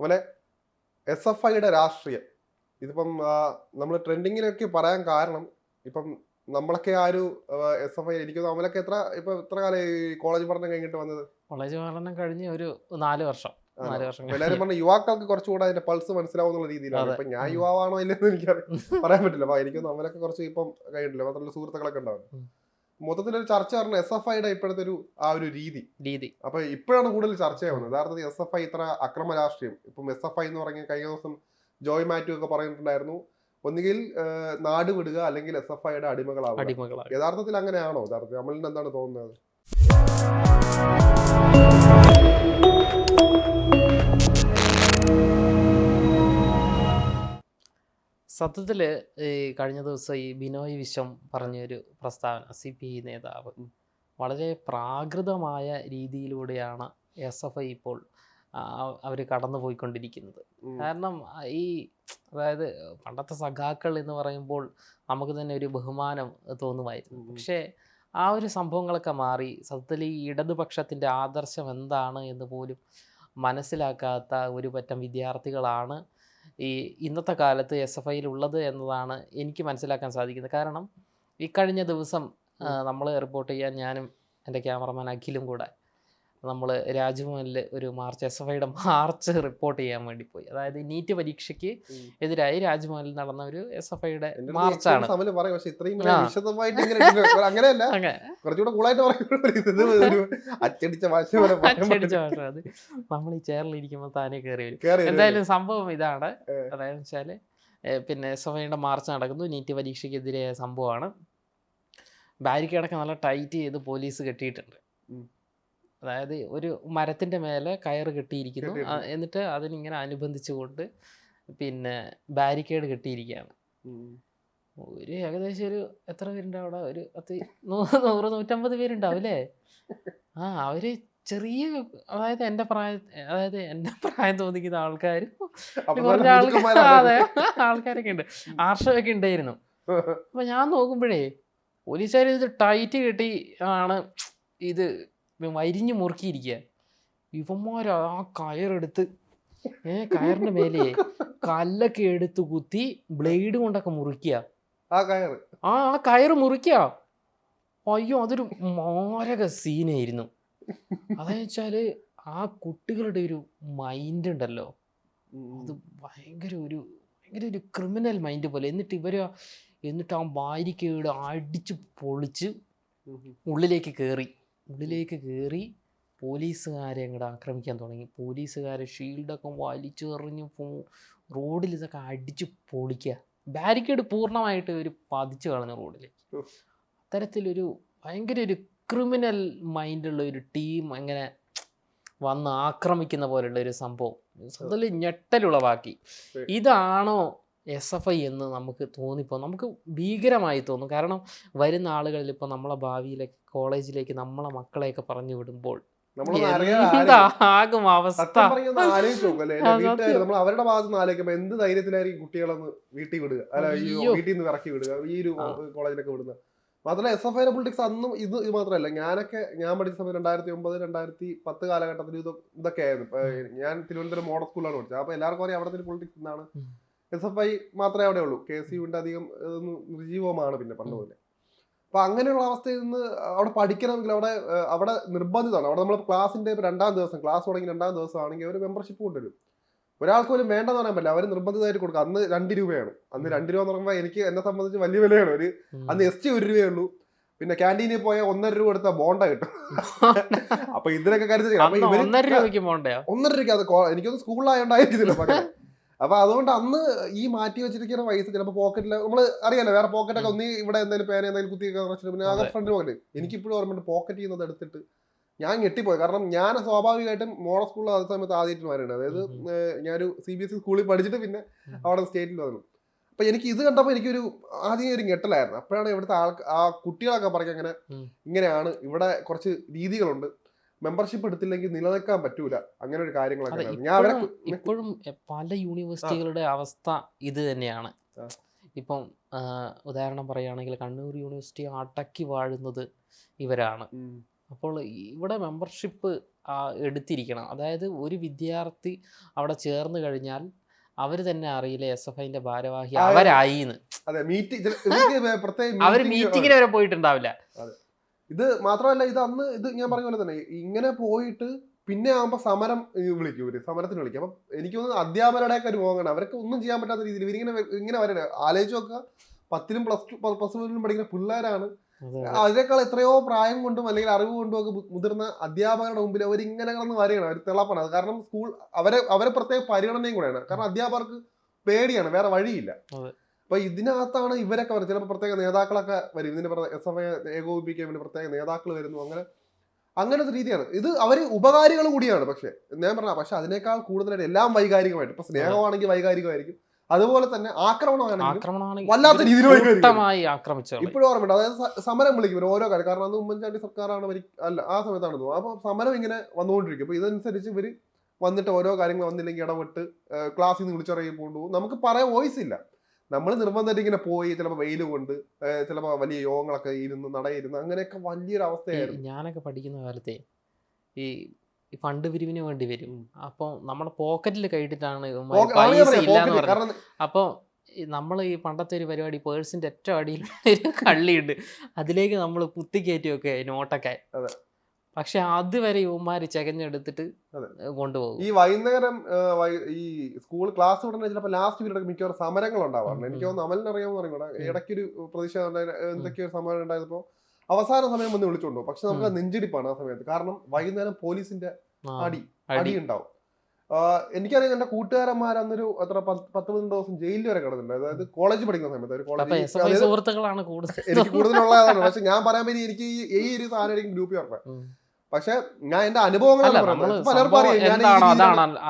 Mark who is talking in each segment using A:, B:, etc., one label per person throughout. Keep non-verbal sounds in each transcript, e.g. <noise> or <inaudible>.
A: അതുപോലെ S F ഐയുടെ രാഷ്ട്രീയം. ഇതിപ്പം നമ്മൾ ട്രെൻഡിങ്ങിലൊക്കെ പറയാൻ കാരണം ഇപ്പം നമ്മളൊക്കെ ആ ഒരു എസ് എഫ് ഐ എനിക്ക് നമ്മളൊക്കെ എത്ര ഇപ്പൊ എത്ര കാലം ഈ കോളേജ് പഠനം കഴിഞ്ഞിട്ട് വന്നത്?
B: കോളേജ് പഠനം കഴിഞ്ഞ് ഒരു നാല് വർഷം.
A: എല്ലാവരും പറഞ്ഞ യുവാക്കൾക്ക് കുറച്ചുകൂടെ അതിന്റെ പൾസ് മനസ്സിലാവുന്ന രീതിയിലാണ്. ഇപ്പൊ ഞാൻ യുവാവാണോ ഇല്ലെന്ന് എനിക്ക് പറയാൻ പറ്റില്ല. അപ്പൊ എനിക്കൊന്നും അമലൊക്കെ കുറച്ച് ഇപ്പം കഴിഞ്ഞിട്ടില്ല. മാത്രമല്ല സുഹൃത്തുക്കളൊക്കെ ഉണ്ടാവും.
B: ഉം.
A: മൊത്തത്തിലൊരു ചർച്ച പറഞ്ഞ എസ് എഫ് ഐയുടെ ഇപ്പോഴത്തെ ഒരു ആ ഒരു രീതി.
B: രീതി.
A: അപ്പൊ ഇപ്പോഴാണ് കൂടുതൽ ചർച്ചയാവുന്നത് യഥാർത്ഥത്തിൽ എസ് എഫ് ഐ ഇത്ര അക്രമ രാഷ്ട്രീയം ഇപ്പം എസ് എഫ് ഐ എന്ന് പറഞ്ഞ കഴിഞ്ഞ ദിവസം ജോയ് മാത്യു ഒക്കെ പറഞ്ഞിട്ടുണ്ടായിരുന്നു ഒന്നുകിൽ നാട് വിടുക അല്ലെങ്കിൽ എസ് എഫ് ഐയുടെ അടിമകളാവുക. യഥാർത്ഥത്തിൽ അങ്ങനെയാണോ? യഥാർത്ഥത്തിൽ അമലിന് എന്താണ് തോന്നുന്നത്?
B: സത്യത്തിൽ ഈ കഴിഞ്ഞ ദിവസം ഈ ബിനോയ് വിശ്വം പറഞ്ഞൊരു പ്രസ്താവന സി പി ഐ നേതാവ് വളരെ പ്രാകൃതമായ രീതിയിലൂടെയാണ് എസ് എഫ് ഐ ഇപ്പോൾ അവർ കടന്നു പോയിക്കൊണ്ടിരിക്കുന്നത് കാരണം ഈ അതായത് പണ്ടത്തെ സഖാക്കൾ എന്ന് പറയുമ്പോൾ നമുക്ക് തന്നെ ഒരു ബഹുമാനം തോന്നുമായിരുന്നു. പക്ഷേ ആ ഒരു സംഭവങ്ങളൊക്കെ മാറി സത്യത്തിൽ ഈ ഇടതുപക്ഷത്തിന്റെ ആദർശം എന്താണ് എന്ന് പോലും മനസ്സിലാക്കാത്ത ഒരു പറ്റം വിദ്യാർത്ഥികളാണ് ഈ ഇന്നത്തെ കാലത്ത് എസ് എഫ് ഐയിൽ ഉള്ളത് എന്നതാണ് എനിക്ക് മനസ്സിലാക്കാൻ സാധിക്കുന്നത്. കാരണം ഈ കഴിഞ്ഞ ദിവസം നമ്മൾ റിപ്പോർട്ട് ചെയ്യാൻ ഞാനും എന്റെ ക്യാമറമാൻ അഖിലും കൂടെ നമ്മൾ രാജ്ഭവനിൽ ഒരു മാർച്ച് എസ് എഫ് ഐയുടെ മാർച്ച് റിപ്പോർട്ട് ചെയ്യാൻ വേണ്ടി പോയി. അതായത് നീറ്റ് പരീക്ഷയ്ക്ക്. എതിരായി രാജ്ഭവനിൽ നടന്ന ഒരു എസ് എഫ് ഐയുടെ മാർച്ചാണ്.
A: അച്ചടിച്ച ഭാഷ. <laughs>
B: അത് നമ്മൾ ഈ ചെയറിലിരിക്കുമ്പോൾ താനേ കയറി വരും. എന്തായാലും സംഭവം ഇതാണ്. അതായത് വെച്ചാൽ പിന്നെ എസ് എഫ് ഐയുടെ മാർച്ച് നടക്കുന്നു. നീറ്റ് പരീക്ഷയ്ക്കെതിരെ സംഭവമാണ്. ബാരിക്കേഡൊക്കെ നല്ല ടൈറ്റ് ചെയ്ത് പോലീസ് കെട്ടിയിട്ടുണ്ട്. അതായത് ഒരു മരത്തിന്റെ മേലെ കയറ് കെട്ടിയിരിക്കുന്നു. എന്നിട്ട് അതിനിങ്ങനെ അനുബന്ധിച്ചുകൊണ്ട് പിന്നെ ബാരിക്കേഡ് കെട്ടിയിരിക്കുകയാണ്. ഒരു ഏകദേശം ഒരു എത്ര പേരുണ്ട് അവിടെ? ഒരു പത്ത് നൂറ് നൂറ്റമ്പത് പേരുണ്ടാവും അല്ലേ ആ അവർ ചെറിയ അതായത് എന്റെ പ്രായ അതായത് എന്റെ പ്രായം തോന്നിക്കുന്ന ആൾക്കാരും കുറച്ച് ആൾക്കാർ അതെ ആൾക്കാരൊക്കെ ഉണ്ട്. ആർഷമൊക്കെ ഉണ്ടായിരുന്നു. അപ്പൊ ഞാൻ നോക്കുമ്പോഴേ പോലീസുകാർ ഇത് ടൈറ്റ് കെട്ടി ആണ് ഇത് വരിഞ്ഞു മുറുക്കിയിരിക്കുക ഇവന്മാർ ആ കയറെടുത്ത് ഏ കയറിന്റെ മേലെ കല്ലൊക്കെ എടുത്ത് കുത്തി ബ്ലേഡ് കൊണ്ടൊക്കെ മുറിക്കുക
A: ആ കയറ്.
B: ആ ആ കയറ് മുറിക്കുക അയ്യോ അതൊരു മാരക സീനായിരുന്നു. അതെന്ന് വെച്ചാൽ ആ കുട്ടികളുടെ ഒരു മൈൻഡ് ഉണ്ടല്ലോ. അത് ഭയങ്കര ഒരു ഭയങ്കര ഒരു ക്രിമിനൽ മൈൻഡ് പോലെ. എന്നിട്ട് ഇവർ എന്നിട്ട് ആ ബാരിക്കേഡ് അടിച്ച് പൊളിച്ച് ഉള്ളിലേക്ക് കയറി ഉള്ളിലേക്ക് കയറി പോലീസുകാരെ അങ്ങോട്ട് ആക്രമിക്കാൻ തുടങ്ങി. പോലീസുകാരെ ഷീൽഡൊക്കെ വലിച്ചെറിഞ്ഞ് പോ- റോഡിൽ ഇതൊക്കെ അടിച്ച് പൊളിക്കുക ബാരിക്കേഡ് പൂർണമായിട്ട് ഒരു പതിച്ചു കളഞ്ഞു റോഡിലേക്ക്. അത്തരത്തിലൊരു ഭയങ്കര ഒരു ക്രിമിനൽ മൈൻഡുള്ള ഒരു ടീം അങ്ങനെ വന്ന് ആക്രമിക്കുന്ന പോലെയുള്ള ഒരു സംഭവം. അതിൽ ഞെട്ടലുളവാക്കി. ഇതാണോ എസ് എഫ് ഐ എന്ന് നമുക്ക് തോന്നിപ്പോ നമുക്ക് ഭീകരമായി തോന്നും. കാരണം വരുന്ന ആളുകളിൽ ഇപ്പോൾ നമ്മളെ ഭാവിയിലേക്ക് കോളേജിലേക്ക് നമ്മളെ മക്കളെയൊക്കെ പറഞ്ഞു വിടുമ്പോൾ എന്താകും അവസ്ഥ?
A: അവരുടെ ഭാഗത്ത് നിന്ന് ആലോചിക്കുമ്പോൾ എന്ത് ധൈര്യത്തിലായിരിക്കും കുട്ടികളൊന്ന് വീട്ടിൽ വിടുക? അല്ല. വീട്ടിൽ നിന്ന് ഇറക്കി വിടുക? ഈ ഒരു. കോളേജിലൊക്കെ വിടുന്നത് മാത്രമല്ല എസ് എഫ് ഐയുടെ പൊളിറ്റിക്സ് അന്നും ഇത് ഇത് മാത്രമല്ല. ഞാനൊക്കെ ഞാൻ പഠിച്ച സമയത്ത് രണ്ടായിരത്തി ഒമ്പത് രണ്ടായിരത്തി പത്ത് കാലഘട്ടത്തിൽ ഇത് ഇതൊക്കെ ആയിരുന്നു ഞാൻ തിരുവനന്തപുരം മോഡൽ സ്കൂളിലാണ് പഠിച്ചത്. അപ്പൊ എല്ലാവർക്കും അറിയാം അവിടെ പൊളിറ്റിക്സ് എന്താണ്. എസ് എഫ് ഐ മാത്രമേ അവിടെ ഉള്ളൂ. കെ സി യുവിന്റെ അധികം നിർജീവമാണ് പിന്നെ പണ്ട് പോലെ അപ്പൊ അങ്ങനെയുള്ള അവസ്ഥയിൽ നിന്ന് അവിടെ പഠിക്കണമെങ്കിൽ അവിടെ അവിടെ നിർബന്ധിതമാണ്. അവിടെ നമ്മൾ ക്ലാസിന്റെ ഇപ്പൊ രണ്ടാം ദിവസം ക്ലാസ് തുടങ്ങി രണ്ടാം ദിവസം ആണെങ്കിൽ അവർ മെമ്പർഷിപ്പ് കൊണ്ടുവരും ഒരാൾക്ക് പോലും വേണ്ടെന്ന് പറയാൻ പറ്റില്ല. അവർ നിർബന്ധിതമായിട്ട് കൊടുക്കുക. അന്ന് രണ്ട് രൂപയാണ്. അന്ന്. രണ്ട് രൂപ എന്ന് പറയുമ്പോൾ എനിക്ക് എന്നെ സംബന്ധിച്ച് വലിയ വിലയാണ്. ഒരു. അന്ന് എസ് ടി ഒരു രൂപയേ ഉള്ളൂ. പിന്നെ ക്യാന്റീനിൽ പോയാൽ ഒന്നര രൂപ എടുത്താൽ ബോണ്ട കിട്ടും. <laughs> അപ്പൊ ഇതിനൊക്കെ കരുതി
B: ഒന്നര രൂപയ്ക്ക്
A: അത് എനിക്കൊന്ന് സ്കൂളിലായോണ്ടായിരിക്കുന്നില്ല പകരം അപ്പൊ അതുകൊണ്ട് അന്ന് ഈ മാറ്റി വെച്ചിരിക്കുന്ന പൈസ ചിലപ്പോൾ പോക്കറ്റിൽ നമ്മൾ അറിയാലോ വേറെ പോക്കറ്റൊക്കെ. ഒന്ന് ഇവിടെ എന്തെങ്കിലും പേന എന്തെങ്കിലും കുത്തി വെച്ചിട്ട് പിന്നെ ആകെ
B: അതെ.
A: ഫ്രണ്ട് പോകൽ എനിക്കിപ്പോഴും ഓർമ്മയുണ്ട് പോക്കറ്റ് ചെയ്യുന്നത് എടുത്തിട്ട് ഞാൻ ഞെട്ടിപ്പോയി. കാരണം ഞാൻ സ്വാഭാവികമായിട്ടും മോഡൽ സ്കൂളിൽ അതേ സമയത്ത് ആദ്യമായിട്ട് മാറിയുണ്ട് അതായത് ഞാനൊരു സി ബി എസ് ഇ സ്കൂളിൽ പഠിച്ചിട്ട് പിന്നെ. അവിടെ സ്റ്റേറ്റിൽ വന്നു. അപ്പൊ എനിക്ക് ഇത് കണ്ടപ്പോൾ എനിക്കൊരു ആദ്യം ഒരു ഞെട്ടലായിരുന്നു. അപ്പോഴാണ് ഇവിടുത്തെ ആൾ ആ കുട്ടികളൊക്കെ പറഞ്ഞ അങ്ങനെ ഇങ്ങനെയാണ് ഇവിടെ കുറച്ച് രീതികളുണ്ട്. മെമ്പർഷിപ്പ് എടുത്തില്ലെങ്കിൽ നിലനിൽക്കാൻ പറ്റൂല. അങ്ങനെ ഒരു കാര്യങ്ങളൊക്കെ ഞാൻ അവരെ
B: ഇപ്പോഴും പല യൂണിവേഴ്സിറ്റികളുടെ അവസ്ഥ ഇത് തന്നെയാണ്. ഇപ്പം ഉദാഹരണം പറയുകയാണെങ്കിൽ കണ്ണൂർ യൂണിവേഴ്സിറ്റി അടക്കി വാഴുന്നത് ഇവരാണ്. അപ്പോൾ ഇവിടെ മെമ്പർഷിപ്പ് എടുത്തിരിക്കണം. അതായത് ഒരു വിദ്യാർത്ഥി അവിടെ ചേർന്ന് കഴിഞ്ഞാൽ അവർ തന്നെ അറിയില്ല എസ് എഫ് ഐന്റെ ഭാരവാഹി അവരായിന്ന് അവർ
A: മീറ്റിംഗിന്
B: മീറ്റിങ്ങിന് വരെ പോയിട്ടുണ്ടാവില്ല.
A: ഇത് മാത്രമല്ല ഇത് അന്ന് ഇത് ഞാൻ പറഞ്ഞ പോലെ തന്നെ ഇങ്ങനെ പോയിട്ട് പിന്നെ ആവുമ്പോൾ സമരം വിളിക്കും ഇവർ സമരത്തിന് വിളിക്കും. അപ്പം എനിക്ക് തോന്നുന്നു അധ്യാപകരുടെ ഒക്കെ ഒരു മോഹമാണ് അവർക്ക് ഒന്നും ചെയ്യാൻ പറ്റാത്ത രീതിയിൽ ഇവരിങ്ങനെ ഇങ്ങനെ വരണേ ആലോചിച്ച് നോക്കുക പത്തിലും പ്ലസ് ടു പ്ലസ് ടുവിലും പഠിക്കുന്ന പിള്ളേരാണ്. അതിനേക്കാൾ എത്രയോ പ്രായം കൊണ്ടും അല്ലെങ്കിൽ അറിവ് കൊണ്ടും ഒക്കെ മുതിർന്ന അധ്യാപകരുടെ മുമ്പിൽ അവർ ഇങ്ങനെ കിടന്ന് വരികയാണ് അവർ തിളപ്പാണ്. കാരണം സ്കൂൾ അവരെ അവരെ പ്രത്യേക പരിഗണനയും കൂടെയാണ്. കാരണം അധ്യാപകർക്ക് പേടിയാണ് വേറെ വഴിയില്ല.
B: അതെ.
A: അപ്പൊ ഇതിനകത്താണ് ഇവരൊക്കെ വരുന്നത് ചിലപ്പോൾ പ്രത്യേക നേതാക്കളൊക്കെ വരും. ഇതിന് എസ് എഫ് ഐ ഏകോപിപ്പിക്കാൻ വേണ്ടി പ്രത്യേക നേതാക്കൾ വരുന്നു. അങ്ങനെ അങ്ങനത്തെ രീതിയാണ്. ഇത് അവർ ഉപകാരികൾ കൂടിയാണ് പക്ഷേ. ഞാൻ പറഞ്ഞ പക്ഷെ അതിനേക്കാൾ കൂടുതലായിട്ട് എല്ലാം വൈകാരികമായിട്ട്. ഇപ്പൊ സ്നേഹമാണെങ്കിൽ വൈകാരികമായിരിക്കും. അതുപോലെ തന്നെ
B: ആക്രമണമാണെങ്കിൽ
A: വല്ലാത്ത രീതിയിൽ
B: ആക്രമിച്ചു
A: ഇപ്പോഴും ഓർമ്മയുണ്ട്. അതായത് സമരം വിളിക്കും ഓരോ കാര്യം. കാരണം അന്ന് ഉമ്മൻചാണ്ടി സർക്കാരാണ് അല്ല ആ സമയത്താണ് അപ്പോൾ അപ്പൊ സമരം ഇങ്ങനെ വന്നുകൊണ്ടിരിക്കും. അപ്പൊ ഇതനുസരിച്ച് ഇവർ വന്നിട്ട് ഓരോ കാര്യങ്ങൾ വന്നില്ലെങ്കിൽ ഇടപെട്ട് ക്ലാസ്സിൽ നിന്ന് വിളിച്ചറിയി പോകുന്നു നമുക്ക് പറയാൻ വോയിസ് ഇല്ല. നമ്മൾ നിർബന്ധമായിട്ട് ഇങ്ങനെ പോയി ചിലപ്പോൾ വെയിൽ കൊണ്ട് ചിലപ്പോൾ വലിയ യോഗങ്ങളൊക്കെ ഇരുന്ന് നടയിരുന്ന് അങ്ങനെയൊക്കെ വലിയൊരു അവസ്ഥയായിരുന്നു
B: ഞാനൊക്കെ പഠിക്കുന്ന കാലത്തെ ഈ ഈ ഫണ്ട് പിരിവിന് വേണ്ടി വരും അപ്പോൾ നമ്മുടെ പോക്കറ്റിൽ
A: പോക്കറ്റ്.
B: അപ്പോൾ നമ്മൾ ഈ പണ്ടത്തെ ഒരു പരിപാടി പേഴ്സിന്റെ ഏറ്റവും അടിയിൽ ഒരു കള്ളിയുണ്ട് അതിലേക്ക് നമ്മൾ കുത്തിക്കയറ്റി ഒക്കെ നോട്ടൊക്കെ. പക്ഷെ അതുവരെ ഇവന്മാര് ചകഞ്ഞെടുത്തിട്ട് കൊണ്ടുപോകും.
A: ഈ വൈകുന്നേരം ഈ സ്കൂൾ ക്ലാസ് വിടുന്ന ചിലപ്പോൾ ലാസ്റ്റ് പീരീഡ് മിക്കവാറും സമരങ്ങൾ ഉണ്ടാവാറുണ്ട്
B: ഉം,
A: എനിക്ക് തോന്നുന്നു അമലിന് അറിയാമെന്ന് അറിയൂടാ. ഇടയ്ക്കൊരു പ്രതിഷേധം ഉണ്ടായ എന്തൊക്കെയോ ഒരു സമരം ഉണ്ടായപ്പോ അവസാന സമയം വന്ന് വിളിച്ചുണ്ടോ. പക്ഷെ നമുക്ക് നെഞ്ചിടിപ്പാണ് ആ സമയത്ത്. കാരണം വൈകുന്നേരം പോലീസിന്റെ അടി
B: അടി.
A: ഉണ്ടാവും എനിക്കറിയാം എന്റെ കൂട്ടുകാരന്മാർ അന്നൊരു എത്ര പത്ത് പതിനൊന്ന് ദിവസം ജയിലിൽ വരെ കിടന്നിട്ടുണ്ട്. അതായത് കോളേജ് പഠിക്കുന്ന സമയത്ത് കോളേജ്
B: സുഹൃത്തുക്കളാണ് കൂടുതൽ.
A: എനിക്ക് കൂടുതലുള്ളതാണ് പക്ഷെ ഞാൻ പറയാൻ പറ്റി എനിക്ക് ഈ ഒരു സാധനം ഗ്രൂപ്പിൽ പറഞ്ഞത്. പക്ഷെ ഞാൻ എന്റെ അനുഭവങ്ങളാണ് പറയുന്നത് പലർക്കും അറിയാം.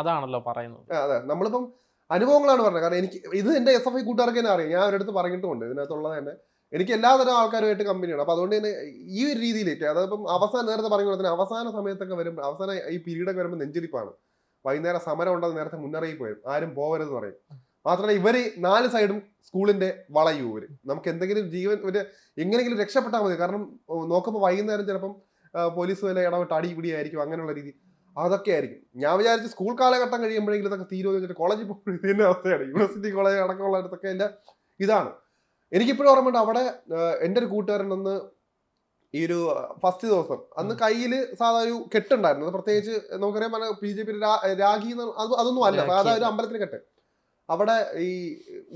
B: അതാണല്ലോ പറയുന്നത്.
A: അതെ. നമ്മളിപ്പം അനുഭവങ്ങളാണ് പറഞ്ഞത്. കാരണം എനിക്ക് ഇത് എന്റെ എസ് എഫ് ഐ കൂട്ടുകാർക്ക് തന്നെ അറിയാം. ഞാൻ അവരടുത്ത് പറഞ്ഞിട്ടുമുണ്ട്. ഇതിനകത്തുള്ളത് തന്നെ എനിക്ക് എല്ലാതരം ആൾക്കാരുമായിട്ട് കമ്പനിയാണ് അപ്പൊ അതുകൊണ്ട് തന്നെ ഈ ഒരു രീതിയിലേക്ക് അതായത് ഇപ്പം അവസാനം നേരത്തെ പറഞ്ഞ പോലെ തന്നെ അവസാന സമയത്തൊക്കെ വരുമ്പോൾ അവസാന ഈ പീരീഡൊക്കെ വരുമ്പോൾ നെഞ്ചിരിപ്പാണ് വൈകുന്നേരം സമരം ഉണ്ടെന്ന് നേരത്തെ മുന്നറിയിപ്പ് വരും ആരും പോകരുതെന്ന് പറയും. മാത്രമല്ല ഇവർ നാല് സൈഡും സ്കൂളിന്റെ വളയൂ ഇവർ. നമുക്ക് എന്തെങ്കിലും ജീവൻ ഒരു എങ്ങനെങ്കിലും രക്ഷപ്പെട്ടാൽ മതി. കാരണം നോക്കുമ്പോൾ വൈകുന്നേരം ചിലപ്പം പോലീസ് വല്ല ഇടപെട്ട് അടി പിടിയായിരിക്കും അങ്ങനെയുള്ള രീതി. അതൊക്കെ ആയിരിക്കും. ഞാൻ വിചാരിച്ച് സ്കൂൾ കാലഘട്ടം കഴിയുമ്പോഴെങ്കിലും ഇതൊക്കെ തീരുമെന്ന് വെച്ചിട്ട് കോളേജിൽ പോകുമ്പോൾ ഇത് തന്നെ അവസ്ഥയാണ്. യൂണിവേഴ്സിറ്റി കോളേജ് അടക്കമുള്ള അടുത്തൊക്കെ എന്റെ ഇതാണ്. എനിക്കിപ്പോഴും ഓർമ്മയുണ്ട് അവിടെ എന്റെ ഒരു കൂട്ടുകാരൻ അന്ന് ഈ ഒരു ഫസ്റ്റ് ദിവസം അന്ന് കയ്യിൽ സാധാ ഒരു കെട്ടുണ്ടായിരുന്നു. പ്രത്യേകിച്ച് നമുക്കറിയാം ബി ജെ പി അത് അതൊന്നും അല്ല. സാധാ ഒരു അമ്പലത്തിന് കെട്ട്. അവിടെ ഈ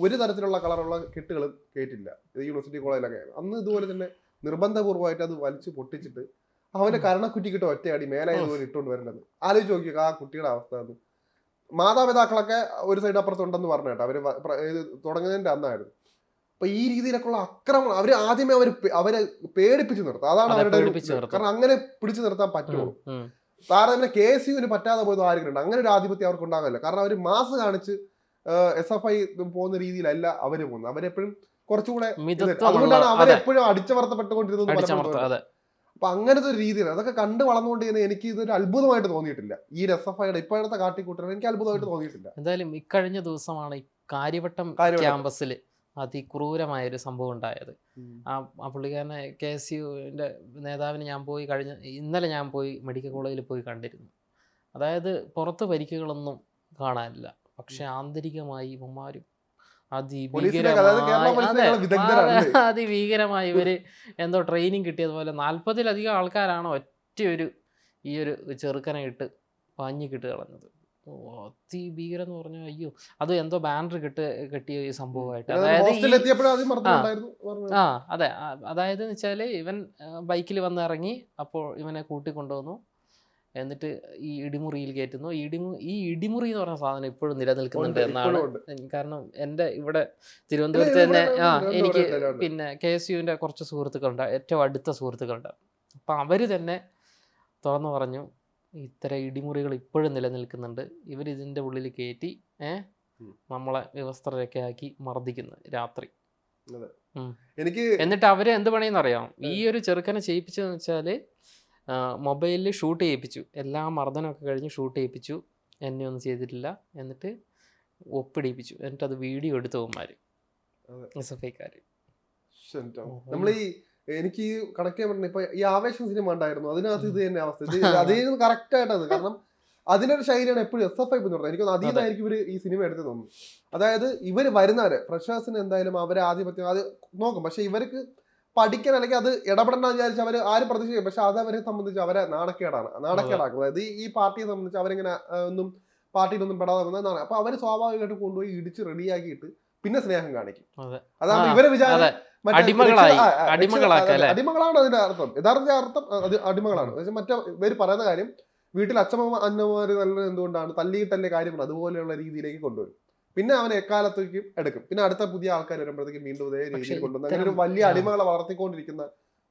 A: ഒരു തരത്തിലുള്ള കളറുള്ള കെട്ടുകളും കേട്ടില്ല. യൂണിവേഴ്സിറ്റി കോളേജിലൊക്കെ അന്ന് ഇതുപോലെ തന്നെ നിർബന്ധപൂർവമായിട്ട് അത് വലിച്ചു പൊട്ടിച്ചിട്ട് അവന്റെ കരണക്കുറ്റിക്കിട്ട് ഒറ്റയടി മേലെ ഇതുപോലെ ഇട്ടുകൊണ്ട് വരേണ്ടത്. ആലോചിച്ച് നോക്കിയോ ആ കുട്ടിയുടെ അവസ്ഥ എന്ന് മാതാപിതാക്കളൊക്കെ ഒരു സൈഡ് അപ്പുറത്തുണ്ടെന്ന് പറഞ്ഞു കേട്ടോ. അവർ ഇത് തുടങ്ങുന്നതിന്റെ അന്നായിരുന്നു. അപ്പൊ ഈ രീതിയിലൊക്കെയുള്ള ആക്രമണം അവർ ആദ്യമേ അവർ അവരെ പേടിപ്പിച്ചു നിർത്തും. അതാണ്
B: അതെ,
A: അവരുടെ. കാരണം അങ്ങനെ പിടിച്ചു നിർത്താൻ പറ്റുള്ളൂ. താരതമ്യം കെ എസ് യുവിന് പറ്റാതെ പോയത് ആരെങ്കിലും അങ്ങനെ ഒരു ആധിപത്യം അവർക്ക് ഉണ്ടാകില്ല കാരണം അവർ മാസ് കാണിച്ച് എസ് എഫ് ഐ പോകുന്ന രീതിയിലല്ല അവർ പോകുന്നത്. അവരെപ്പോഴും കുറച്ചുകൂടെ അതുകൊണ്ടാണ്
B: അതെ.
A: അവരെപ്പോഴും അടിച്ചമർത്തപ്പെട്ടുകൊണ്ടിരുന്നത് അപ്പൊ അങ്ങനത്തെ ഒരു രീതിയിൽ അതൊക്കെ കണ്ട് വളർന്നുകൊണ്ട് തന്നെ എനിക്ക് ഇതൊരു അത്ഭുതമായിട്ട് തോന്നിയിട്ടില്ല. ഈ എസ് എഫ് ഐയുടെ ഇപ്പോഴത്തെ കാട്ടിക്കൂട്ടൽ എനിക്ക് അത്ഭുതമായിട്ട് തോന്നിയിട്ടില്ല.
B: എന്തായാലും ഇക്കഴിഞ്ഞ ദിവസമാണ് കാര്യവട്ടം. ക്യാമ്പസിൽ അതിക്രൂരമായ ഒരു സംഭവം ഉണ്ടായത്. ആ ആ പുള്ളിക്കാരനെ കെ എസ് യുവിന്റെ നേതാവിന് ഞാൻ പോയി കഴിഞ്ഞ ഇന്നലെ ഞാൻ പോയി മെഡിക്കൽ കോളേജിൽ പോയി കണ്ടിരുന്നു. അതായത് പുറത്ത് പരിക്കുകളൊന്നും കാണാനില്ല. പക്ഷെ ആന്തരികമായി ഇവന്മാരും അതിഭീകരമായി ഇവർ. എന്തോ ട്രെയിനിങ് കിട്ടിയതുപോലെ നാല്പതിലധികം ആൾക്കാരാണ് ഒറ്റ ഒരു ഈ ഒരു ചെറുക്കനെ ഇട്ട് പാഞ്ഞു കിട്ട് കളഞ്ഞത് അതിഭീകരം എന്ന് പറഞ്ഞാൽ അയ്യോ. അത് എന്തോ ബാനർ കിട്ട് കിട്ടിയ ഈ സംഭവമായിട്ട്. അതായത്. ആ അതെ. അതായത് വെച്ചാൽ ഇവൻ ബൈക്കിൽ വന്ന് ഇറങ്ങി അപ്പോൾ ഇവനെ കൂട്ടിക്കൊണ്ടുവന്നു. എന്നിട്ട് ഈ ഇടിമുറിയിൽ കയറ്റുന്നു. ഇടിമു ഈ ഇടിമുറി എന്ന് പറഞ്ഞ സാധനം ഇപ്പോഴും നിലനിൽക്കുന്നുണ്ട് എന്നാണ് കാരണം എന്റെ ഇവിടെ തിരുവനന്തപുരത്ത് തന്നെ ആ എനിക്ക് പിന്നെ കെ എസ് യുവിന്റെ കുറച്ച് സുഹൃത്തുക്കളുണ്ട് ഏറ്റവും അടുത്ത സുഹൃത്തുക്കളുണ്ട്. അപ്പം അവർ തന്നെ തുറന്നു പറഞ്ഞു ഇത്തരം ഇടിമുറികൾ ഇപ്പോഴും നിലനിൽക്കുന്നുണ്ട്. ഇവർ ഇതിന്റെ ഉള്ളിൽ കയറ്റി
A: ഏഹ്.
B: നമ്മളെ വ്യവസ്ഥരൊക്കെ ആക്കി മർദ്ദിക്കുന്നു രാത്രി.
A: എനിക്ക്
B: എന്നിട്ട് അവർ എന്ത് പണിയെന്ന് അറിയാം ഈ ഒരു ചെറുക്കനെ ചെയ്യിപ്പിച്ചതെന്ന് വെച്ചാൽ മൊബൈലിൽ ഷൂട്ട് ചെയ്യിപ്പിച്ചു. എല്ലാ മർദ്ദനമൊക്കെ കഴിഞ്ഞ് ഷൂട്ട് ചെയ്യിപ്പിച്ചു. എന്നെ ഒന്നും ചെയ്തിട്ടില്ല. എന്നിട്ട് ഒപ്പിടിപ്പിച്ചു എന്നിട്ട് അത് വീഡിയോ എടുത്തു
A: പോകുമാർ.
B: എസ് എഫ് ഓ,
A: നമ്മൾ ഈ എനിക്ക് ഈ കണക്ട് ചെയ്യാൻ പറ്റുന്ന ഇപ്പൊ ഈ ആവേശം സിനിമ ഉണ്ടായിരുന്നു. അതിനകത്ത് ഇത് തന്നെ അവസ്ഥ. അതേ കറക്റ്റ് ആയിട്ടാണ് കാരണം അതിനൊരു ശൈലിയാണ് എപ്പോഴും എസ് എഫ് ഐ എന്ന് പറഞ്ഞത്. എനിക്ക് തോന്നുന്നു അതീതായിരിക്കും ഇവർ ഈ സിനിമ എടുത്ത് തോന്നുന്നു. അതായത് ഇവർ വരുന്നവരെ ഫ്രഷേഴ്സിന് എന്തായാലും അവരെ ആധിപത്യം അത് നോക്കും. പക്ഷെ ഇവർക്ക് പഠിക്കാൻ അല്ലെങ്കിൽ അത് ഇടപെടണം വിചാരിച്ച് അവർ ആരും പ്രതീക്ഷിക്കും പക്ഷെ അത് അവരെ സംബന്ധിച്ച് അവരെ നാണക്കേടാണ്. നാണക്കേടാക്കും. അതായത് ഈ- പാർട്ടിയെ സംബന്ധിച്ച് അവരിങ്ങനെ ഒന്നും പാർട്ടിയിലൊന്നും പെടാതെ വന്നതാണ് അപ്പൊ അവർ സ്വാഭാവികമായിട്ട് കൊണ്ടുപോയി ഇടിച്ച് റെഡിയാക്കിയിട്ട് പിന്നെ സ്നേഹം കാണിക്കും.
B: അതെ.
A: അതാണ് ഇവരെ വിചാരം? അടിമകളാണ് അതിന്റെ അർത്ഥം. യഥാർത്ഥ അർത്ഥം അത് അടിമകളാണ്. പക്ഷെ മറ്റേ ഇവർ പറയുന്ന കാര്യം വീട്ടിൽ അച്ഛമ്മ അന്നമാര് നല്ല എന്തുകൊണ്ടാണ് തല്ലിയിട്ടല്ലേ കാര്യങ്ങൾ അതുപോലെയുള്ള രീതിയിലേക്ക് കൊണ്ടുവരും. പിന്നെ അവൻ എക്കാലത്തേക്ക് എടുക്കും. പിന്നെ അടുത്ത പുതിയ ആൾക്കാർ വരുമ്പോഴത്തേക്കും വീണ്ടും ഇതേ രീതിയിൽ കൊണ്ടുവന്ന് അങ്ങനെ ഒരു വലിയ. അടിമകളെ വളർത്തിക്കൊണ്ടിരിക്കുന്ന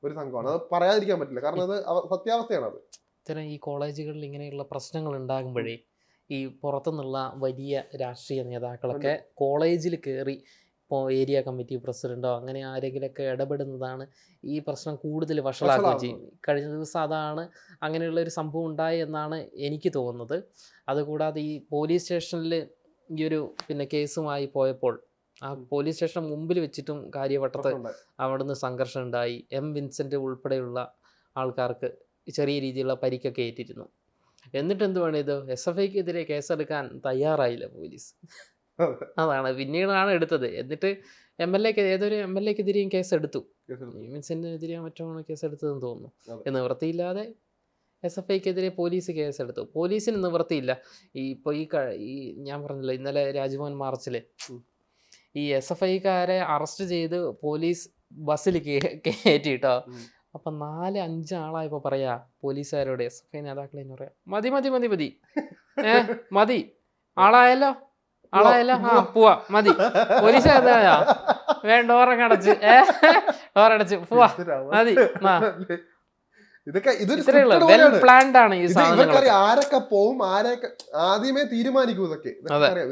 A: ഒരു സംഘമാണ്. അത് പറയാതിരിക്കാൻ പറ്റില്ല. കാരണം അത് സത്യാവസ്ഥയാണ് അത്.
B: ഇത്തരം ഈ കോളേജുകളിൽ ഇങ്ങനെയുള്ള പ്രശ്നങ്ങൾ ഉണ്ടാകുമ്പോഴേ ഈ പുറത്തുനിന്നുള്ള വലിയ രാഷ്ട്രീയ നേതാക്കളൊക്കെ കോളേജിൽ കയറി ഇപ്പോൾ ഏരിയ കമ്മിറ്റി പ്രസിഡന്റോ അങ്ങനെ ആരെങ്കിലുമൊക്കെ ഇടപെടുന്നതാണ് ഈ പ്രശ്നം കൂടുതൽ വഷളാക്കുകയും ചെയ്യും. കഴിഞ്ഞ ദിവസം അതാണ് അങ്ങനെയുള്ള ഒരു സംഭവം ഉണ്ടായി എന്നാണ് എനിക്ക് തോന്നുന്നത്. അതുകൂടാതെ ഈ പോലീസ് സ്റ്റേഷനിൽ ഈ ഒരു പിന്നെ കേസുമായി പോയപ്പോൾ ആ പോലീസ് സ്റ്റേഷൻ മുമ്പിൽ വെച്ചിട്ടും കാര്യവട്ടത്ത്. അവിടുന്ന് സംഘർഷം ഉണ്ടായി എം വിൻസെന്റ് ഉൾപ്പെടെയുള്ള ആൾക്കാർക്ക് ചെറിയ രീതിയിലുള്ള പരിക്കൊക്കെ ഏറ്റിരുന്നു. എന്നിട്ട് എന്ത് വേണം ഇത് എസ് എഫ് ഐക്കെതിരെ കേസെടുക്കാൻ തയ്യാറായില്ല പോലീസ്.
A: അതെ. <laughs>
B: അതാണ്. പിന്നീടാണ് എടുത്തത്. എന്നിട്ട് എം എൽ എക്ക് ഏതൊരു എം എൽ എക്കെതിരെയും
A: കേസെടുത്തു.
B: ഈ വിൻസെന്റിനെതിരെ മറ്റോ കേസ് എടുത്തതെന്ന് തോന്നുന്നു.
A: എന്ന്
B: നിവൃത്തിയില്ലാതെ എസ് എഫ് ഐക്കെതിരെ പോലീസ് കേസെടുത്തു. പോലീസിന് നിവൃത്തിയില്ല. ഈ ഇപ്പോൾ ഈ ഈ ഞാൻ പറഞ്ഞില്ല ഇന്നലെ രാജ്ഭവൻ മാർച്ചിൽ ഈ എസ് എഫ് ഐക്കാരെ അറസ്റ്റ് ചെയ്ത് പോലീസ് ബസ്സിൽ കയറ്റിട്ടോ.
A: കേട്ടോ
B: അപ്പൊ നാല് അഞ്ച് ആളായപ്പോൾ പറയാ പോലീസുകാരോട് എസ് എഫ് ഐ നേതാക്കളെ പറയാ. മതി മതി മതി മതി. ഏ മതി. ആളായല്ലോ? ആളായല്ലോ? ആ പോവാ മതി. പോലീസ് വേണ്ട ഡോറങ്ങടച്ച് ഏ ഡോറടച്ച് പോവാ. മതി ആ
A: ഇതൊക്കെ ഇതൊരു.
B: പ്ലാൻഡ് ആണ്
A: ഇവർക്കറിയാം ആരൊക്കെ പോവും ആരൊക്കെ ആദ്യമേ തീരുമാനിക്കും ഇതൊക്കെ. അറിയാം.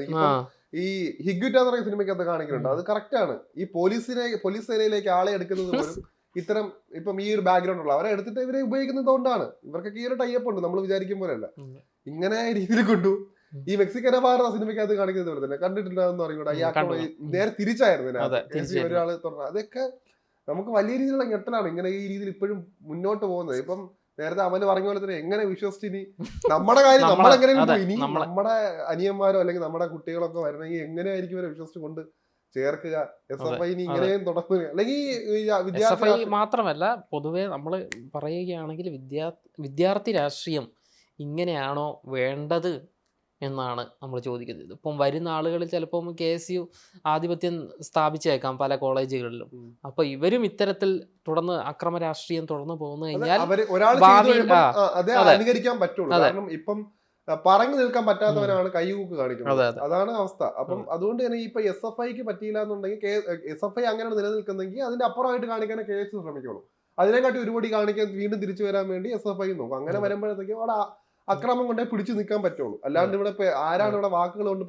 A: ഈ ഹിഗ്വിറ്റ എന്ന് പറയുന്ന അത് കാണിക്കുന്നുണ്ട്. അത് കറക്റ്റ് ആണ്. ഈ പോലീസിനെ പോലീസ് സേനയിലേക്ക് ആളെ എടുക്കുന്നത് <laughs> പോലും ഇത്തരം ഇപ്പം ഈ ഒരു ബാക്ക്ഗ്രൗണ്ട് ഉള്ള അവരെ എടുത്തിട്ട് ഇവരെ ഉപയോഗിക്കുന്നത് കൊണ്ടാണ്. ഇവർക്കൊക്കെ ഈ ഒരു ടൈപ്പ് ഉണ്ട്. നമ്മൾ വിചാരിക്കും പോലെയല്ല. ഇങ്ങനെ രീതിയിൽ കൊണ്ടു ഈ മെക്സിക്കൻ അപാർന്ന സിനിമയ്ക്കകത്ത് കാണിക്കുന്നത് പോലെ തന്നെ. കണ്ടിട്ടില്ലാന്ന് എന്ന് ഈ ആക്രമണം നേരെ തിരിച്ചായിരുന്നു
B: അതെ.
A: ഒരാൾ അതൊക്കെ നമുക്ക് വലിയ രീതിയിലുള്ള ഞെട്ടലാണ് ഇങ്ങനെ ഈ രീതിയിൽ ഇപ്പോഴും മുന്നോട്ട് പോകുന്നത്. ഇപ്പം നേരത്തെ അവന് പറഞ്ഞ പോലെ തന്നെ എങ്ങനെ വിശ്വസിച്ച് ഇനി നമ്മുടെ കാര്യം
B: നമ്മളെ-
A: നമ്മളെങ്ങനെയും ഇനി നമ്മുടെ അനിയന്മാരോ അല്ലെങ്കിൽ നമ്മുടെ കുട്ടികളൊക്കെ വരണമെങ്കിൽ എങ്ങനെയായിരിക്കും ഇവരെ വിശ്വസിച്ച് കൊണ്ട് ചേർക്കുക? എസ് എഫ് ഐ ഇങ്ങനെയും തുടങ്ങുക അല്ലെങ്കിൽ
B: മാത്രമല്ല പൊതുവേ നമ്മൾ പറയുകയാണെങ്കിൽ വിദ്യാ വിദ്യാർത്ഥി രാഷ്ട്രീയം ഇങ്ങനെയാണോ വേണ്ടത് എന്നാണ് നമ്മൾ ചോദിക്കുന്നത്. ഇപ്പം വരുന്ന ആളുകളിൽ ചിലപ്പം കെ എസ് യു ആധിപത്യം സ്ഥാപിച്ചേക്കാം പല കോളേജുകളിലും. അപ്പൊ ഇവരും ഇത്തരത്തിൽ തുടർന്ന് അക്രമ രാഷ്ട്രീയം തുടർന്ന്
A: പോകുന്നു
B: കഴിഞ്ഞാൽ
A: ഇപ്പം പറഞ്ഞു നിൽക്കാൻ പറ്റാത്തവരാണ് കൈകൂക്ക് കാണിക്കുന്നത്.
B: അതെ, അതെ.
A: അതാണ് അവസ്ഥ. അപ്പം അതുകൊണ്ട് തന്നെ ഇപ്പൊ എസ് എഫ് ഐക്ക് പറ്റിയില്ല എന്നുണ്ടെങ്കിൽ എസ് എഫ് ഐ അങ്ങനെ നിലനിൽക്കുന്നെങ്കിൽ അതിന്റെ അപ്പുറമായിട്ട് കാണിക്കാനേ കെ എസ് ശ്രമിക്കുള്ളൂ. അതിനെക്കാട്ടി ഒരുപടി കാണിക്കാൻ വീണ്ടും തിരിച്ചു വരാൻ വേണ്ടി എസ് എഫ് ഐ നോക്കും. അങ്ങനെ. വരുമ്പോഴത്തേക്കും അവിടെ അക്രമം കൊണ്ടേ പിടിച്ചു നിൽക്കാൻ പറ്റുള്ളൂ. അല്ലാണ്ട് ഇവിടെ ഇപ്പൊ ആരാണ് ഇവിടെ വാക്കുകൾ കൊണ്ട്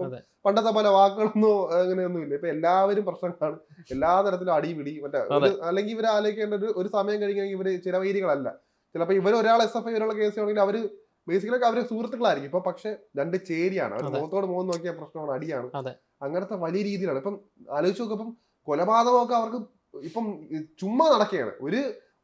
A: പണ്ടത്തെ പോലെ വാക്കുകളൊന്നും അങ്ങനെയൊന്നും ഇല്ല. ഇപ്പൊ എല്ലാവരും പ്രശ്നങ്ങളാണ്. എല്ലാ തരത്തിലും അടിപിടി മറ്റേ അല്ലെങ്കിൽ ഇവരെ ആലോചിക്കേണ്ട ഒരു ഒരു സമയം കഴിഞ്ഞാൽ ഇവർ ചിരവൈരികളല്ല. ചിലപ്പോ ഇവർ ഒരാൾ എസ് എഫ് ഐ വരെയുള്ള കേസ് ആണെങ്കിൽ അവർ ബേസിക്കലി അവർ സുഹൃത്തുക്കളായിരിക്കും. ഇപ്പൊ പക്ഷെ രണ്ട് ചേരിയാണ്. അവർ മുഖത്തോട് മുഖം നോക്കിയ പ്രശ്നമാണ് അടിയാണ്. അങ്ങനത്തെ വലിയ രീതിയിലാണ്. ഇപ്പം ആലോചിച്ച് നോക്കുമ്പം കൊലപാതകമൊക്കെ അവർക്ക് ഇപ്പം ചുമ്മാ നടക്കുകയാണ്. ഒരു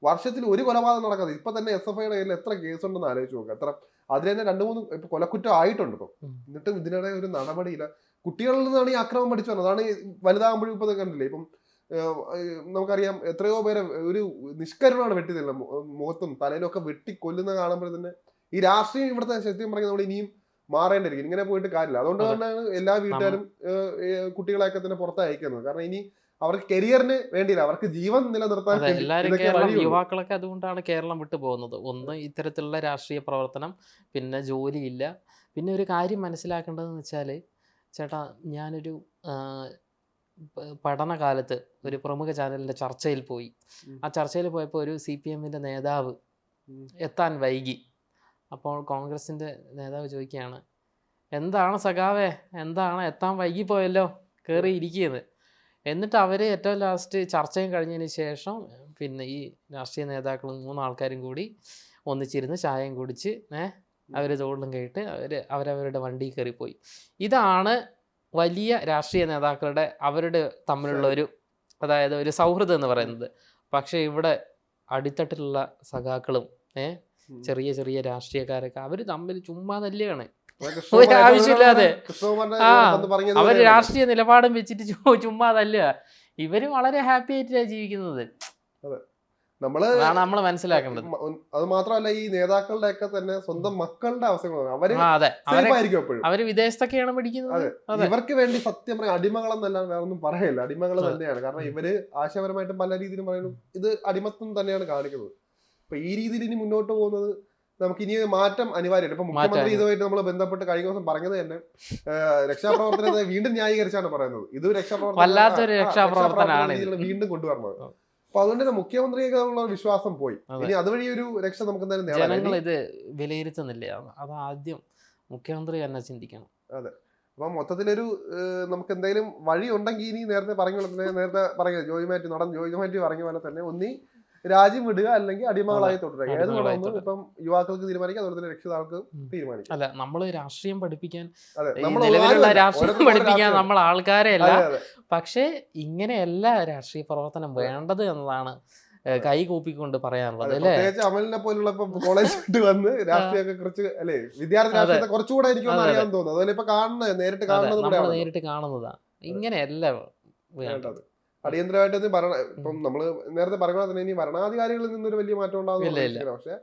A: വർഷത്തിൽ ഒരു കൊലപാതകം നടക്കാതെ ഇപ്പൊ തന്നെ എസ് എഫ് ഐയുടെ കയ്യിൽ എത്ര കേസ് ഉണ്ടെന്ന് ആലോചിച്ച് നോക്കുക എത്ര അതിൽ തന്നെ രണ്ട് മൂന്ന് ഇപ്പൊ കൊലക്കുറ്റം ആയിട്ടുണ്ട് ഇപ്പം. എന്നിട്ടും ഇതിനിടെ ഒരു നടപടിയില്ല കുട്ടികളിൽ നിന്നാണ് ഈ അക്രമം പഠിച്ചു വന്നത്. അതാണ് വലുതാകുമ്പോഴും ഇപ്പൊ കണ്ടില്ലേ ഇപ്പം നമുക്കറിയാം എത്രയോ പേരെ ഒരു നിഷ്കരണമാണ് വെട്ടിതല്ല മുഖത്തും തലയിലും ഒക്കെ വെട്ടി കൊല്ലുന്ന കാണുമ്പോൾ തന്നെ ഈ രാഷ്ട്രീയം ഇവിടുത്തെ ശക്തി പറഞ്ഞാൽ നമ്മൾ ഇനിയും മാറേണ്ടിരിക്കും ഇങ്ങനെ പോയിട്ട് കാര്യമില്ല. അതുകൊണ്ട്
B: അതെ.
A: തന്നെയാണ് എല്ലാ വീട്ടുകാരും കുട്ടികളെയൊക്കെ തന്നെ പുറത്ത് അയക്കുന്നത്. കാരണം ഇനി അവർക്ക് കരിയറിന് വേണ്ടിയില്ല. അവർക്ക് ജീവൻ നിലനിർത്താൻ
B: എല്ലാവരും. യുവാക്കളൊക്കെ അതുകൊണ്ടാണ് കേരളം വിട്ടു പോകുന്നത്. ഒന്ന് ഇത്തരത്തിലുള്ള രാഷ്ട്രീയ പ്രവർത്തനം പിന്നെ ജോലിയില്ല. പിന്നെ ഒരു കാര്യം മനസ്സിലാക്കേണ്ടതെന്ന് വെച്ചാൽ ചേട്ടാ ഞാനൊരു പഠനകാലത്ത് ഒരു പ്രമുഖ ചാനലിന്റെ ചർച്ചയിൽ പോയി. ആ ചർച്ചയിൽ പോയപ്പോൾ ഒരു സി പി എമ്മിന്റെ നേതാവ്. എത്താൻ വൈകി. അപ്പോൾ കോൺഗ്രസിന്റെ നേതാവ് ചോദിക്കുകയാണ് എന്താണ് സഖാവേ എന്താണ്? എത്താൻ വൈകിപ്പോയല്ലോ കയറി ഇരിക്കുന്നത് എന്നിട്ട് അവർ ഏറ്റവും ലാസ്റ്റ് ചർച്ചയും കഴിഞ്ഞതിന് ശേഷം പിന്നെ ഈ രാഷ്ട്രീയ നേതാക്കളും മൂന്നാൾക്കാരും കൂടി ഒന്നിച്ചിരുന്ന് ചായയും കുടിച്ച് ഏഹ് അവർ തോളിലും കേട്ട് അവർ അവരവരുടെ വണ്ടി കയറിപ്പോയി. ഇതാണ് വലിയ രാഷ്ട്രീയ നേതാക്കളുടെ അവരുടെ തമ്മിലുള്ള ഒരു അതായത് ഒരു സൗഹൃദം എന്ന് പറയുന്നത്. പക്ഷേ ഇവിടെ അടിത്തട്ടിലുള്ള സഖാക്കളും ഏ
A: ഉം.
B: ചെറിയ ചെറിയ രാഷ്ട്രീയക്കാരൊക്കെ അവർ തമ്മിൽ ചുമ്മാ തല്ലുകയാണ് ആവശ്യമില്ലാതെ. ആ,
A: അവർ
B: രാഷ്ട്രീയ നിലപാടും വെച്ചിട്ട് ചുമ്മാ തല്ലുക. ഇവർ വളരെ ഹാപ്പി ആയിട്ടാണ് ജീവിക്കുന്നത്. നമ്മൾ നമ്മൾ മനസ്സിലാക്കേണ്ടത്.
A: അത് മാത്രമല്ല ഈ നേതാക്കളുടെ ഒക്കെ തന്നെ സ്വന്തം മക്കളുടെ അവസ്ഥകൾ അവർ
B: അവർ വിദേശത്തൊക്കെയാണ് പഠിക്കുന്നത്.
A: ഇവർക്ക് വേണ്ടി സത്യം പറയാം അടിമകളെന്നല്ല വേറെ ഒന്നും പറയല്ല. അടിമകൾ തന്നെയാണ്. കാരണം ഇവർ ആശയപരമായിട്ടും പല രീതിയിലും പറയുന്നു. ഇത് അടിമത്വം തന്നെയാണ് കാണിക്കുന്നത്. അപ്പൊ ഈ രീതിയിൽ ഇനി മുന്നോട്ട് പോകുന്നത് നമുക്ക് ഇനി മാറ്റം അനിവാര്യമാണ്. ഇപ്പൊ മുഖ്യമന്ത്രി. ഇതുമായിട്ട് നമ്മൾ ബന്ധപ്പെട്ട് കഴിഞ്ഞ ദിവസം പറഞ്ഞത് തന്നെ രക്ഷാപ്രവർത്തനത്തെ വീണ്ടും ന്യായീകരിച്ചാണ് പറയുന്നത്. ഇത് രക്ഷാപ്രവർത്തനം. വീണ്ടും കൊണ്ടുവരുന്നത്. അപ്പൊ അതുകൊണ്ട് തന്നെ മുഖ്യമന്ത്രിയൊക്കെ ഉള്ള വിശ്വാസം പോയി. ഇനി അതുവഴി ഒരു രക്ഷ നമുക്ക് എന്തായാലും
B: ഇത് വിലയിരുത്തുന്നില്ല. അത് ആദ്യം മുഖ്യമന്ത്രി തന്നെ ചിന്തിക്കണം. അതെ.
A: അപ്പൊ മൊത്തത്തിലൊരു നമുക്ക് എന്തെങ്കിലും വഴി ഉണ്ടെങ്കിൽ ഇനി നേരത്തെ പറഞ്ഞ പോലെ തന്നെ നേരത്തെ പറഞ്ഞ ജോയി മാറ്റി നടൻ ജോയി മാറ്റി പറഞ്ഞ പോലെ തന്നെ ഒന്നി രാജ്യം വിടുക അല്ലെങ്കിൽ അടിമകളായി തുടരുക. ഏത്
B: അടിമകളായി
A: ഇപ്പം യുവാക്കൾക്ക് തീരുമാനിക്കാം അതുപോലെ തന്നെ രക്ഷിതാക്കൾക്ക്. തീരുമാനിക്കാം.
B: അല്ല നമ്മൾ രാഷ്ട്രീയം പഠിപ്പിക്കാൻ നിലവിലുള്ള രാഷ്ട്രീയം പഠിപ്പിക്കാൻ നമ്മൾ ആൾക്കാരെ അല്ല. പക്ഷേ ഇങ്ങനെയല്ല രാഷ്ട്രീയ പ്രവർത്തനം വേണ്ടത് എന്നതാണ് കൈ കൂപ്പിക്കൊണ്ട് പറയാനുള്ളത് അല്ലേ?
A: അമലിനെ പോലുള്ള കോളേജ് വിട്ട് വന്ന് രാഷ്ട്രീയമൊക്കെ കുറച്ച് അല്ലേ വിദ്യാർത്ഥി രാഷ്ട്രീയത്തെ കുറച്ചുകൂടെ എനിക്ക് അറിയാൻ തോന്നുന്നു. അതുപോലെ ഇപ്പൊ കാണുന്നത് നേരിട്ട് കാണുന്നത്
B: നേരിട്ട് കാണുന്നതാണ് ഇങ്ങനെയല്ല വേണ്ടത്.
A: അടിയന്തരമായിട്ട് ഭരണ ഇപ്പം നമ്മൾ നേരത്തെ പറഞ്ഞ തന്നെ ഇനി ഭരണാധികാരികളിൽ നിന്നൊരു വലിയ മാറ്റം ഉണ്ടാകും
B: ഇല്ല, ഇല്ല.
A: പക്ഷെ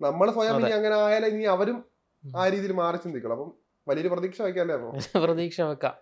A: നമ്മൾ സ്വയം ഇനി അങ്ങനെ ആയാലും ഇനി അവരും ആ രീതിയിൽ മാറി ചിന്തിക്കണം അപ്പം വലിയൊരു പ്രതീക്ഷ വയ്ക്കാല്ലേ <laughs>
B: പ്രതീക്ഷ വെക്കാം.